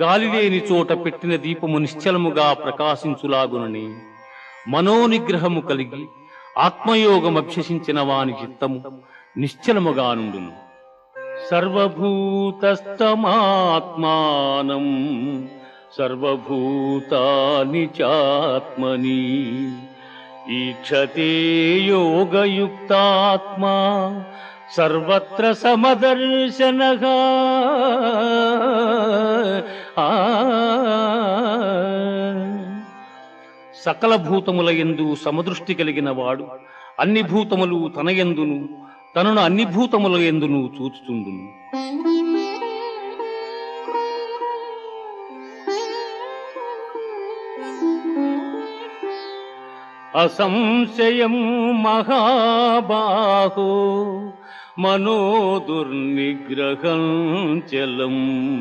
గాలి లేని చోట పెట్టిన దీపము నిశ్చలముగా ప్రకాశించులాగునని మనోనిగ్రహము కలిగి ఆత్మయోగం అభ్యసించిన వాని చిత్తము నిశ్చలముగా నుండును. సర్వభూతస్తమాత్మానం సర్వభూతాని చాత్మని ఈక్షతే యోగయుక్తాత్మా సర్వత్ర సమదర్శన. ఆ. సకల భూతముల యందు సమదృష్టి కలిగిన వాడు అన్ని భూతములు తన ఎందును తనను అన్ని భూతముల ఎందును చూచుతుండును అసంశయం మహాబాహో. మనో దుర్నిగ్రహం చలం.